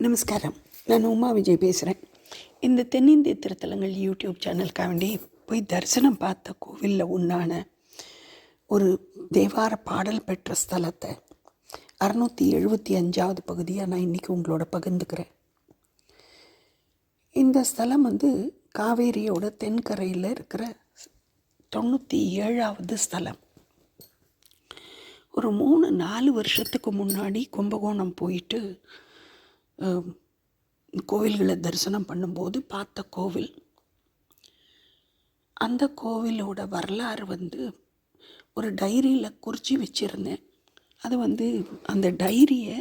நமஸ்காரம். நான் உமா விஜய் பேசுகிறேன் இந்த தென்னிந்திய திருத்தலங்கள் யூடியூப் சேனலுக்காக வேண்டி போய் தரிசனம் பார்த்த கோவிலில் உண்டான ஒரு தேவார பாடல் பெற்ற ஸ்தலத்தை அறுநூற்றி எழுபத்தி அஞ்சாவது பகுதியாக நான் இன்றைக்கி உங்களோட பகிர்ந்துக்கிறேன். இந்த ஸ்தலம் வந்து காவேரியோட தென்கரையில் இருக்கிற தொண்ணூற்றி ஏழாவது ஸ்தலம். ஒரு மூணு நாலு வருஷத்துக்கு முன்னாடி கும்பகோணம் போயிட்டு கோவில்களை தரிசனம் பண்ணும்போது பார்த்த கோவில். அந்த கோவிலோட வரலாறு வந்து ஒரு டைரியில் குறித்து வச்சுருந்தேன். அது வந்து அந்த டைரியை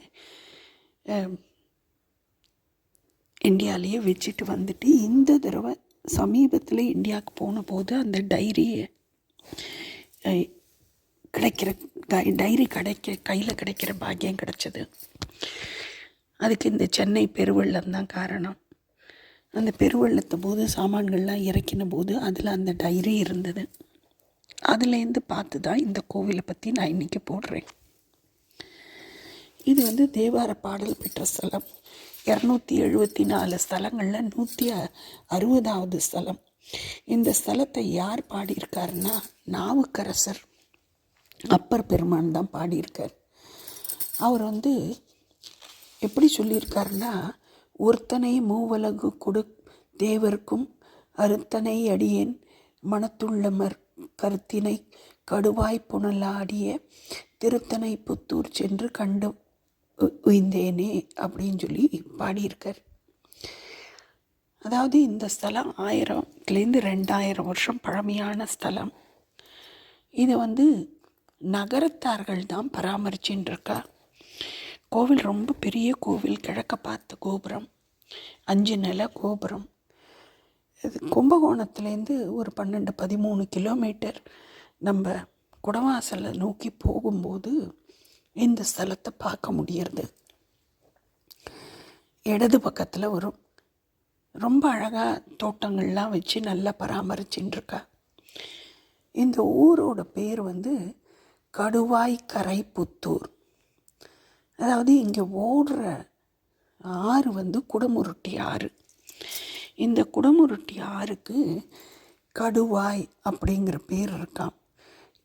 இந்தியாவிலேயே வச்சுட்டு வந்துட்டு இந்த தடவை சமீபத்தில் இந்தியாவுக்கு போன போது அந்த டைரியை கிடைக்கிற டைரி கிடைக்க கையில் கிடைக்கிற பாக்கியம் கிடைச்சது. அதுக்கு இந்த சென்னை பெருவெள்ளம் தான் காரணம். அந்த பெருவெள்ளத்தை போது சாமான்கள்லாம் இறக்கின போது அதில் அந்த டைரி இருந்தது. அதுலேருந்து பார்த்து தான் இந்த கோவிலை பற்றி நான் இன்றைக்கி போடுறேன். இது வந்து தேவார பாடல் பெற்ற ஸ்தலம். இரநூத்தி எழுபத்தி நாலு ஸ்தலங்களில் நூற்றி அறுபதாவது ஸ்தலம். இந்த ஸ்தலத்தை யார் பாடியிருக்காருன்னா நாவுக்கரசர். அப்பர் பெருமான் தான் பாடியிருக்கார். அவர் வந்து எப்படி சொல்லியிருக்காருன்னா ஒருத்தனை மூவலகு கொடு தேவர்க்கும் அறுத்தனை அடியேன் மனத்துள்ளமர் கருத்தினை கடுவாய் புனலாடிய திருத்தனை புத்தூர் சென்று கண்டு உய்ந்தேனே அப்படின்னு சொல்லி பாடியிருக்கார். அதாவது இந்த ஸ்தலம் ஆயிரத்துலேருந்து ரெண்டாயிரம் வருஷம் பழமையான ஸ்தலம். இதை வந்து நகரத்தார்கள் தான் பராமரிச்சுட்டு இருக்கா? கோவில் ரொம்ப பெரிய கோவில் கிழக்க பார்த்த கோபுரம் அஞ்சு நில கோபுரம். இது கும்பகோணத்துலேருந்து ஒரு பன்னெண்டு பதிமூணு கிலோமீட்டர் நம்ம குடவாசலை நோக்கி போகும்போது இந்த ஸ்தலத்தை பார்க்க முடியறது. இடது பக்கத்தில் வரும் ரொம்ப அழகாக தோட்டங்கள்லாம் வச்சு நல்லா பராமரிச்சுட்டுருக்கா இந்த ஊரோட பேர் வந்து கடுவாய் கரை புத்தூர் அதாவது இங்கே ஓடுற ஆறு வந்து குடமுருட்டி ஆறு. இந்த குடமுருட்டி ஆறுக்கு கடுவாய் அப்படிங்கிற பேர் இருக்காம்.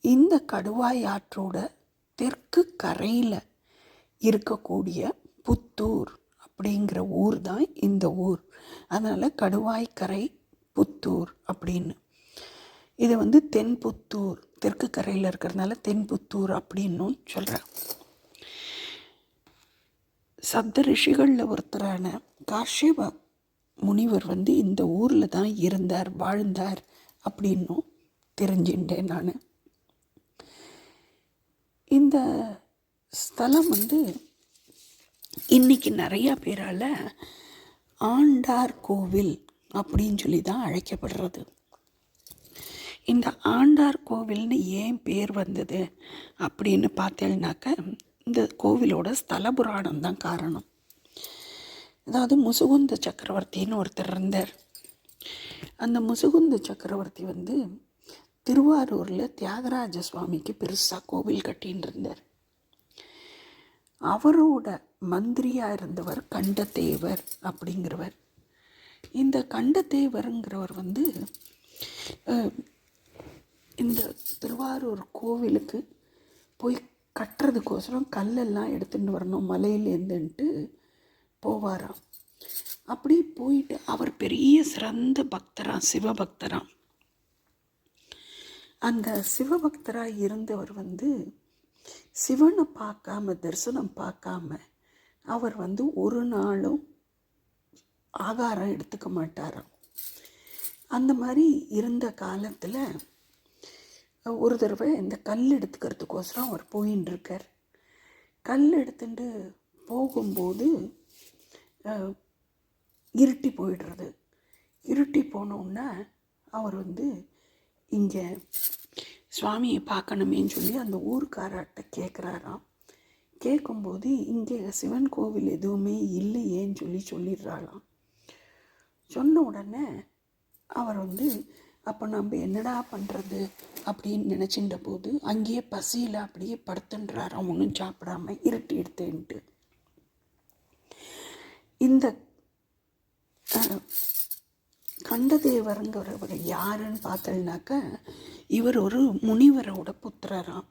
இந்த கடுவாய் ஆற்றோட தெற்கு கரையில் இருக்கக்கூடிய புத்தூர் அப்படிங்கிற ஊர் தான் இந்த ஊர். அதனால் கடுவாய்க்கரை புத்தூர் அப்படின்னு. இது வந்து தென்புத்தூர் தெற்கு கரையில் இருக்கிறதுனால தென்புத்தூர் அப்படின்னும் சொல்கிறேன் சப்த ரிஷிகளில் ஒருத்தரான காஷ்யப முனிவர் வந்து இந்த ஊரில் தான் இருந்தார் வாழ்ந்தார் அப்படின்னும் தெரிஞ்சுட்டேன் நான். இந்த ஸ்தலம் வந்து இன்றைக்கி நிறையா பேரால் ஆண்டார் கோவில் அப்படின்னு சொல்லி தான் அழைக்கப்படுறது. இந்த ஆண்டார் கோவில்னு ஏன் பேர் வந்தது அப்படின்னு பார்த்தேன்னாக்க இந்த கோவிலோட ஸ்தல புராணம் தான் காரணம். அதாவது முசுகுந்த சக்கரவர்த்தின்னு ஒருத்தர் இருந்தார். அந்த முசுகுந்த சக்கரவர்த்தி வந்து திருவாரூரில் தியாகராஜ சுவாமிக்கு பெருசாக கோவில் கட்டின்னு இருந்தார். அவரோட மந்திரியாக இருந்தவர் கண்டத்தேவர் அப்படிங்கிறவர். இந்த கண்டத்தேவருங்கிறவர் வந்து இந்த திருவாரூர் கோவிலுக்கு போய் கட்டுறதுக்கோசரம் கல்லெல்லாம் எடுத்துகிட்டு வரணும் மலையிலேருந்துன்ட்டு போவாராம். அப்படி போயிட்டு அவர் பெரிய சிறந்த பக்தராம் சிவபக்தராம். அந்த சிவபக்தராக இருந்தவர் வந்து சிவனை பார்க்காம தரிசனம் பார்க்காம அவர் வந்து ஒரு நாளும் ஆகாரம் எடுத்துக்க மாட்டாராம். அந்த மாதிரி இருந்த காலத்தில் ஒரு தடவை இந்த கல் எடுத்துக்கிறதுக்கோசரம் அவர் போயின்னு இருக்கார் கல் எடுத்துட்டு போகும்போது இருட்டி போயிடுறது. இருட்டி போனோன்னா அவர் வந்து இங்கே சுவாமியை பார்க்கணுமேன்னு சொல்லி அந்த ஊருக்காராட்ட கேட்குறாராம் கேட்கும்போது இங்கே சிவன் கோவில் எதுவுமே இல்லையேன்னு சொல்லி சொல்லிடுறாளாம் சொன்ன உடனே அவர் வந்து அப்போ நம்ம என்னடா பண்ணுறது அப்படின்னு நினச்சின்ற போது அங்கேயே பசியில் அப்படியே படுத்துன்றாராம் ஒன்றும் சாப்பிடாம இருட்டி எடுத்தேன்ட்டு. இந்த கண்டதேவருங்கிறவர் யாருன்னு பார்த்தோம்னாக்க இவர் ஒரு முனிவரோட புத்திரராம்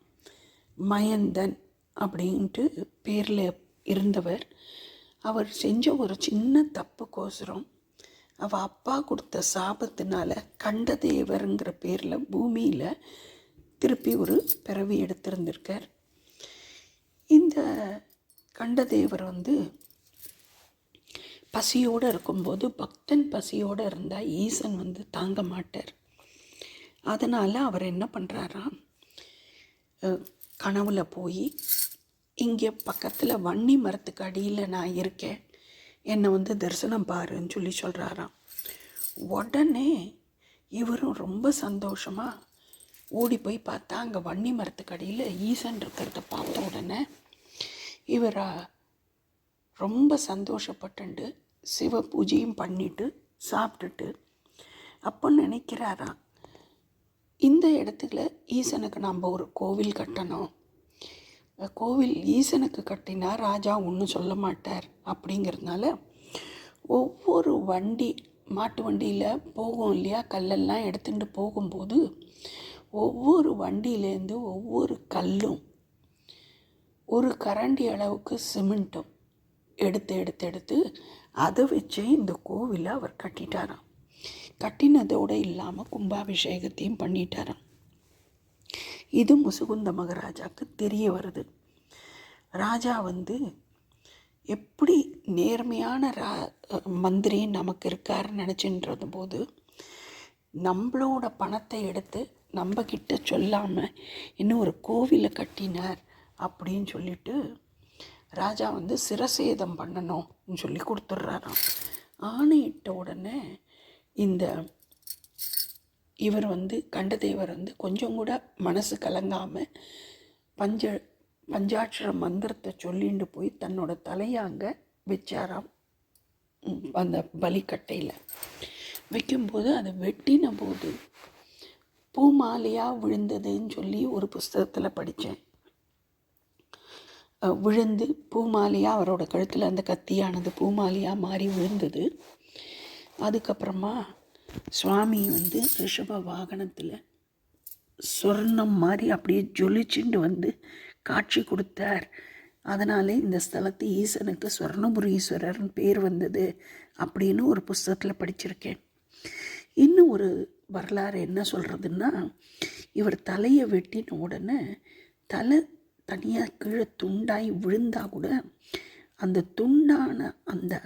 மயந்தன் அப்படின்ட்டு பேரில் இருந்தவர். அவர் செஞ்ச ஒரு சின்ன தப்புக்கோசரம் அவள் அப்பா கொடுத்த சாபத்தினால கண்டதேவருங்கிற பேரில் பூமியில் திருப்பி ஒரு பிறவி எடுத்திருந்திருக்கார். இந்த கண்டதேவர் வந்து பசியோடு இருக்கும்போது பக்தன் பசியோடு இருந்தால் ஈசன் வந்து தாங்க மாட்டார். அதனால் அவர் என்ன பண்ணுறாராம் கனவுல போய் இங்கே பக்கத்தில் வன்னி மரத்துக்கு அடியில் நான் இருக்கேன். என்னை வந்து தரிசனம் பாருன்னு சொல்லி சொல்கிறாராம் உடனே இவரும் ரொம்ப சந்தோஷமாக ஓடி போய் பார்த்தா அங்கே வன்னி மரத்துக்கடியில் ஈசன் இருக்கிறத பார்த்த உடனே இவரா ரொம்ப சந்தோஷப்பட்டுண்டு சிவ பூஜையும் பண்ணிட்டு சாப்பிட்டுட்டு அப்போ நினைக்கிறாராம் இந்த இடத்துல ஈசனுக்கு நம்ம ஒரு கோவில் கட்டணும். கோவில் ஈசனுக்கு கட்டினா ராஜா ஒன்றும் சொல்ல மாட்டார் அப்படிங்கிறதுனால ஒவ்வொரு வண்டி மாட்டு வண்டியில் போகும் இல்லையா? கல்லெல்லாம் எடுத்துகிட்டு போகும்போது ஒவ்வொரு வண்டியிலேருந்து ஒவ்வொரு கல்லும் ஒரு கரண்டி அளவுக்கு சிமெண்ட்டும் எடுத்து எடுத்து எடுத்து அதை வச்சே இந்த கோவிலை அவர் கட்டிட்டாராம். கட்டினதோடு இல்லாமல் கும்பாபிஷேகத்தையும் பண்ணிட்டாராம். இது முசுகுந்த மகாராஜாவுக்கு தெரிய வருது. ராஜா வந்து எப்படி நேர்மையான ரா மந்திரி நமக்கு இருக்காருன்னு நினச்சின்றது போது நம்மளோட பணத்தை எடுத்து நம்மக்கிட்ட சொல்லாமல் இன்னும் ஒரு கோவிலை கட்டினார் அப்படின்னு சொல்லிட்டு ராஜா வந்து சிரசேதம் பண்ணணும்னு சொல்லி கொடுத்துட்றாராம். ஆணையிட்ட உடனே இந்த இவர் வந்து கண்டதேவர் வந்து கொஞ்சம் கூட மனசு கலங்காமல் பஞ்ச பஞ்சாட்சர மந்திரத்தை சொல்லிட்டு போய் தன்னோட தலையாங்க வச்சாராம் அந்த பலிக்கட்டையில். வைக்கும்போது அதை வெட்டின போது பூமாலையாக விழுந்ததுன்னு சொல்லி ஒரு புஸ்தகத்தில் படித்தேன் விழுந்து பூமாலையாக அவரோட கழுத்தில் அந்த கத்தியானது பூமாலையாக மாறி விழுந்தது. அதுக்கப்புறமா சுவாமி வந்து ரிஷப வாகனத்தில் சொர்ணம் மாதிரி அப்படியே ஜொலிச்சுண்டு வந்து காட்சி கொடுத்தார். அதனாலே இந்த ஸ்தலத்து ஈசனுக்கு சுவர்ணபுரீஸ்வரர்னு பேர் வந்தது அப்படின்னு ஒரு புஸ்தகத்தில் படிச்சிருக்கேன். இன்னும் ஒரு வரலாறு என்ன சொல்கிறதுன்னா இவர் தலையை வெட்டின உடனே தலை தனியாக கீழே துண்டாய் விழுந்தா கூட அந்த துண்டான அந்த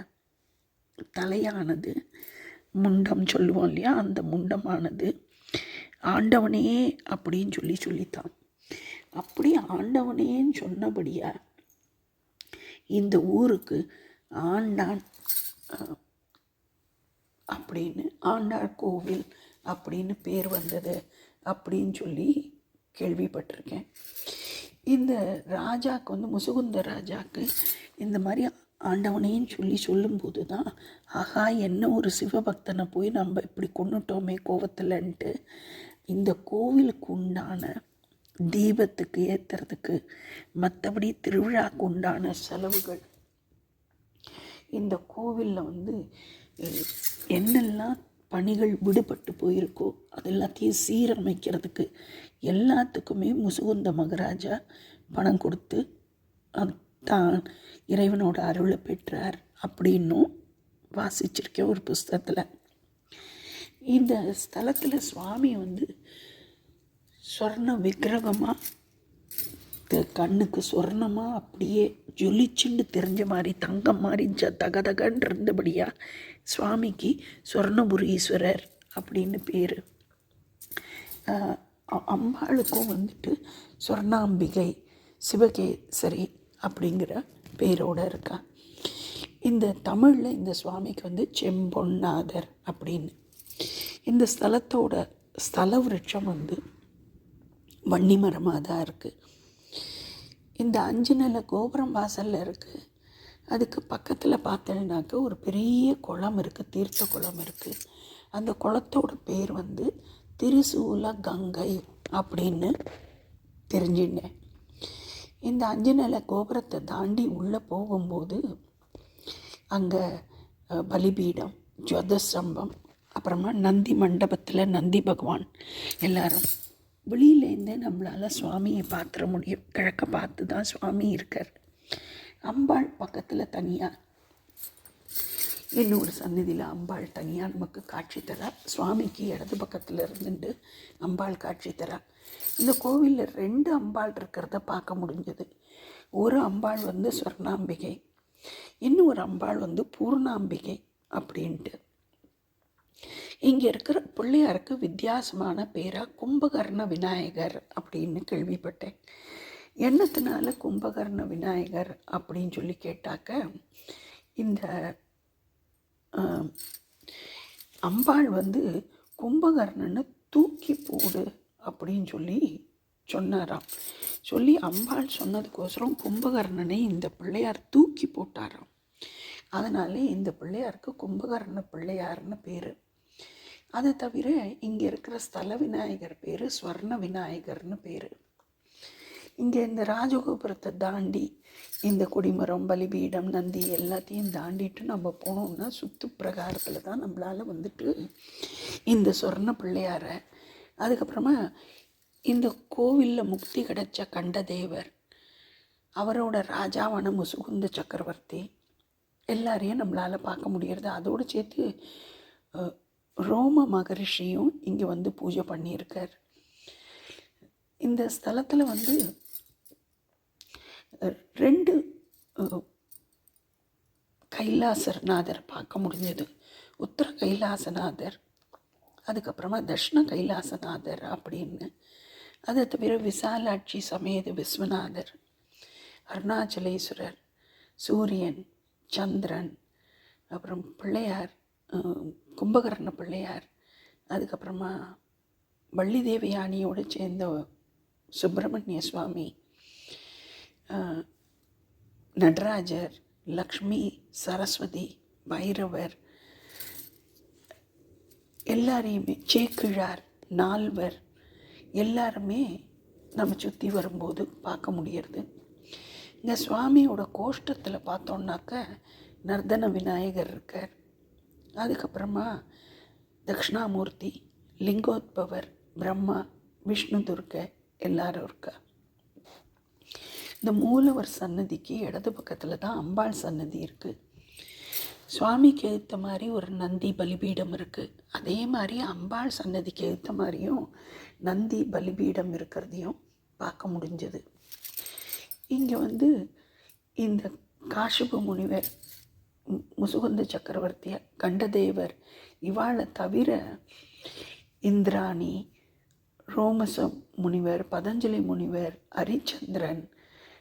தலையானது முண்டம் சொல்லுவோம் இல்லையா? அந்த முண்டமானது ஆண்டவனே அப்படின்னு சொல்லி சொல்லித்தான். அப்படி ஆண்டவனேன்னு சொன்னபடியா இந்த ஊருக்கு ஆண்டான் அப்படின்னு ஆண்டாள் கோவில் அப்படின்னு பேர் வந்தது அப்படின்னு சொல்லி கேள்விப்பட்டிருக்கேன். இந்த ராஜாக்கு வந்து முசுகுந்த ராஜாக்கு இந்த மாதிரி ஆண்டவனையும் சொல்லி சொல்லும்போது தான் ஆகா என்ன ஒரு சிவபக்தனை போய் நம்ம இப்படி கொண்டுட்டோமே கோவத்தில்ன்ட்டு இந்த கோவிலுக்கு உண்டான தீபத்துக்கு ஏற்றுறதுக்கு மற்றபடி திருவிழாக்கு உண்டான செலவுகள். இந்த கோவிலில் வந்து என்னெல்லாம் பணிகள் விடுபட்டு போயிருக்கோ அது எல்லாத்தையும் சீரமைக்கிறதுக்கு எல்லாத்துக்குமே முசுகுந்த மகராஜா பணம் கொடுத்து அது தான் இறைவனோட அருளை பெற்றார் அப்படின்னும் வாசிச்சிருக்கேன் ஒரு புஸ்தகத்தில். இந்த ஸ்தலத்தில் சுவாமி வந்து சொர்ண விக்கிரகமாக கண்ணுக்கு சொர்ணமாக அப்படியே ஜொலிச்சுண்டு தெரிஞ்ச மாதிரி தங்கம் மாதிரி ஜ தகதகன்னு சுவாமிக்கு சொர்ணபுரீஸ்வரர் அப்படின்னு பேர். அம்பாளுக்கும் வந்துட்டு சொர்ணாம்பிகை சிவகேசரி அப்படிங்கிற பேரோடு இருக்கா. இந்த தமிழில் இந்த சுவாமிக்கு வந்து செம்பொன்னாதர் அப்படின்னு. இந்த ஸ்தலத்தோட ஸ்தல விருட்சம் வந்து வன்னி மரமாக தான் இருக்குது இந்த அஞ்சு நில கோபுரம் வாசலில் இருக்குது அதுக்கு பக்கத்தில் பார்த்தேன்னாக்க ஒரு பெரிய குளம் இருக்குது தீர்த்த குளம் இருக்குது அந்த குளத்தோட பேர் வந்து திரிசூல கங்கை அப்படின்னு தெரிஞ்சிட்டேன் இந்த அஞ்சு நில கோபுரத்தை தாண்டி உள்ளே போகும்போது அங்கே பலிபீடம் ஜுவதஸ்தம்பம் அப்புறமா நந்தி மண்டபத்தில் நந்தி பகவான் எல்லாரும். வெளியிலேருந்தே நம்மளால் சுவாமியை பார்த்துட முடியும். கிழக்க பார்த்து தான் சுவாமி இருக்கார். அம்பாள் பக்கத்தில் தனியாக இன்னொரு சந்நிதியில் அம்பாள் தனியாக நமக்கு காட்சி தரா. சுவாமிக்கு இடது பக்கத்தில் இருந்துட்டு அம்பாள் காட்சி தரா. இந்த கோவிலில் ரெண்டு அம்பாள் இருக்கிறத பார்க்க முடிஞ்சது. ஒரு அம்பாள் வந்து ஸ்வர்ணாம்பிகை இன்னொரு அம்பாள் வந்து பூர்ணாம்பிகை அப்படின்ட்டு. இங்கே இருக்கிற பிள்ளையாருக்கு வித்தியாசமான பேராக கும்பகர்ண விநாயகர் அப்படின்னு கேள்விப்பட்டேன். என்னத்தினால கும்பகர்ண விநாயகர் அப்படின்னு சொல்லி கேட்டாக்க இந்த அம்பாள் வந்து கும்பகர்ணனை தூக்கி போடு அப்படின்னு சொல்லி சொன்னாராம். சொல்லி அம்பாள் சொன்னதுக்கோசரம் கும்பகர்ணனை இந்த பிள்ளையார் தூக்கி போட்டாராம். அதனாலே இந்த பிள்ளையாருக்கு கும்பகர்ண பிள்ளையார்னு பேர். அது தவிர இங்கே இருக்கிற ஸ்தல விநாயகர் பேர் ஸ்வர்ண விநாயகர்னு பேர். இங்கே இந்த ராஜகோபுரத்தை தாண்டி இந்த கொடிமரம் பலிபீடம் நந்தி எல்லாத்தையும் தாண்டிட்டு நம்ம போனோம்னா சுத்து பிரகாரத்தில் தான் நம்மளால் வந்துட்டு இந்த சொர்ண பிள்ளையாரை அதுக்கப்புறமா இந்த கோவிலில் முக்தி கிடைச்ச கண்டதேவர் அவரோட ராஜாவான முசுகுந்த சக்கரவர்த்தி எல்லாரையும் நம்மளால் பார்க்க முடியறது. அதோடு சேர்த்து ரோம மகரிஷியும் இங்கே வந்து பூஜை பண்ணியிருக்கார். இந்த ஸ்தலத்தில் வந்து ரெண்டு கைலாசநாதர் பார்க்க முடிஞ்சது. உத்தர கைலாசநாதர் அதுக்கப்புறமா தட்சிண கைலாசநாதர் அப்படின்னு. அதை தவிர விசாலாட்சி சமேத விஸ்வநாதர் அருணாச்சலேஸ்வரர் சூரியன் சந்திரன் அப்புறம் பிள்ளையார் கும்பகர்ண பிள்ளையார் அதுக்கப்புறமா வள்ளி தேவயானியோடு சேர்ந்த சுப்பிரமணிய சுவாமி நடராஜர் லக்ஷ்மி சரஸ்வதி பைரவர் எல்லாரையுமே சேக்கிழார் நால்வர் எல்லாருமே நம்ம சுற்றி வரும்போது பார்க்க முடியறது. இந்த சுவாமியோட கோஷ்டத்தில் பார்த்தோன்னாக்க நர்தன விநாயகர் இருக்கார். அதுக்கப்புறமா தக்ஷணாமூர்த்தி லிங்கோத்பவர் பிரம்மா விஷ்ணு துர்க்க எல்லாரும் இருக்கா இந்த மூலவர் சன்னதிக்கு இடது பக்கத்தில் தான் அம்பாள் சன்னதி இருக்குது சுவாமிக்கு ஏற்ற மாதிரி ஒரு நந்தி பலிபீடம் இருக்குது அதே மாதிரி அம்பாள் சன்னதிக்கு ஏற்ற மாதிரியும் நந்தி பலிபீடம் இருக்கிறதையும் பார்க்க முடிஞ்சது. இங்கே வந்து இந்த காஷிபு முனிவர் மு- முசுகுந்த சக்கரவர்த்திய கண்டதேவர் இவாளை தவிர இந்திராணி ரோமச முனிவர் பதஞ்சலி முனிவர் ஹரிச்சந்திரன்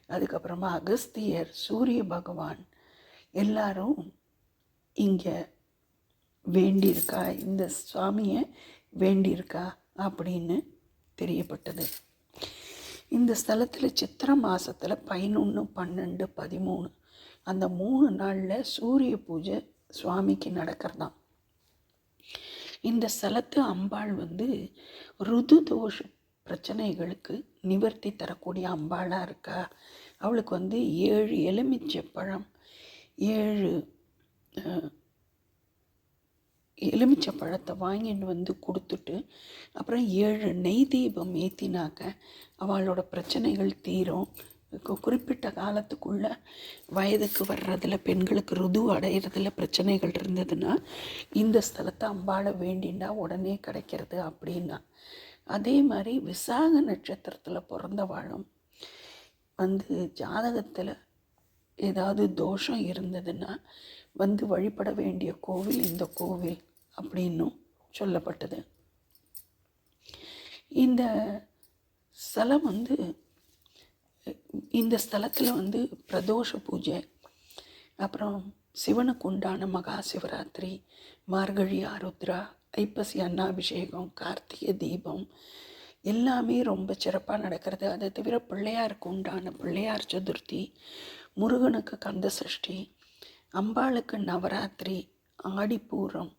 அதுக்கப்புறமா அகஸ்தியர் சூரிய பகவான் எல்லாரும் இங்கே வேண்டியிருக்கா? இந்த சுவாமியை வேண்டியிருக்கா? அப்படின்னு தெரியப்பட்டது. இந்த ஸ்தலத்தில் சித்திர மாதத்தில் பதினொன்று பன்னெண்டு பதிமூணு அந்த மூணு நாளில் சூரிய பூஜை சுவாமிக்கு நடக்கிறதாம். இந்த ஸ்தலத்து அம்பாள் வந்து ருது தோஷ பிரச்சனைகளுக்கு நிவர்த்தி தரக்கூடிய அம்பாளாக இருக்கா? அவளுக்கு வந்து ஏழு எலுமிச்சை பழம் ஏழு எலுமிச்சை பழத்தை வாங்கிட்டு வந்து கொடுத்துட்டு அப்புறம் ஏழு நெய் தீபம் ஏற்றினாக்க அவளோட பிரச்சனைகள் தீரும். குறிப்பிட்ட காலத்துக்குள்ள வயதுக்கு வர்றதில் பெண்களுக்கு ருது அடையிறதுல பிரச்சனைகள் இருந்ததுன்னா இந்த ஸ்தலத்தை அம்பாளை வேண்டின்னா உடனே கிடைக்கிறது அப்படின்னா அதே மாதிரி விசாக நட்சத்திரத்தில் பிறந்தவாளும் வந்து ஜாதகத்தில் ஏதாவது தோஷம் இருந்ததுன்னா வந்து வழிபட வேண்டிய கோவில் இந்த கோவில் அப்படின்னும் சொல்லப்பட்டது. இந்த ஸ்தலம் வந்து இந்த ஸ்தலத்தில் வந்து பிரதோஷ பூஜை அப்புறம் சிவனுக்கு உண்டான மகா சிவராத்திரி மார்கழி ஆருத்ரா ஐப்பசி அன்னாபிஷேகம் கார்த்திகை தீபம் எல்லாமே ரொம்ப சிறப்பாக நடக்கிறது. அதை தவிர பிள்ளையாருக்கு உண்டான பிள்ளையார் சதுர்த்தி முருகனுக்கு கந்த சஷ்டி அம்பாளுக்கு நவராத்திரி ஆடிப்பூரம்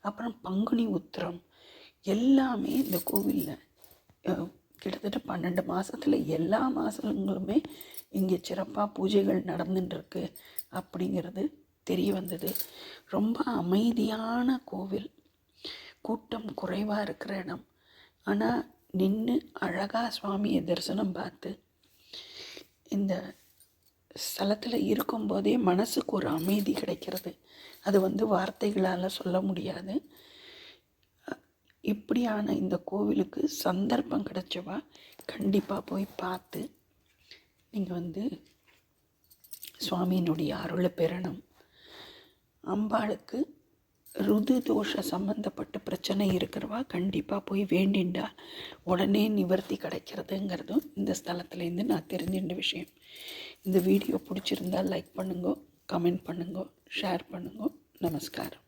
அப்புறம் பங்குனி உத்திரம் எல்லாமே இந்த கோவிலில் கிட்டத்தட்ட பன்னெண்டு மாதத்தில் எல்லா மாதங்களுமே இங்கே சிறப்பாக பூஜைகள் நடந்துட்டுருக்கு அப்படிங்கிறது தெரிய வந்தது. ரொம்ப அமைதியான கோவில். கூட்டம் குறைவாக இருக்கிற இடம். ஆனால் நின்று அழகாக சுவாமியை தரிசனம் பார்த்து இந்த ஸ்தலத்தில் இருக்கும்போதே மனசுக்கு ஒரு அமைதி கிடைக்கிறது. அது வந்து வார்த்தைகளால் சொல்ல முடியாது. இப்படியான இந்த கோவிலுக்கு சந்தர்ப்பம் கிடைச்சவா கண்டிப்பாக போய் பார்த்து நீங்கள் வந்து சுவாமியினுடைய அருளை பெறணும். அம்பாளுக்கு ருது தோஷ சம்மந்தப்பட்ட பிரச்சனை இருக்கிறவா கண்டிப்பாக போய் வேண்டிண்டா. உடனே நிவர்த்தி கிடைக்கிறதுங்கிறதும் இந்த ஸ்தலத்துலேருந்து நான் தெரிஞ்சின்ற விஷயம். இந்த வீடியோ பிடிச்சிருந்தா லைக் பண்ணுங்க கமெண்ட் பண்ணுங்க ஷேர் பண்ணுங்க. நமஸ்காரம்.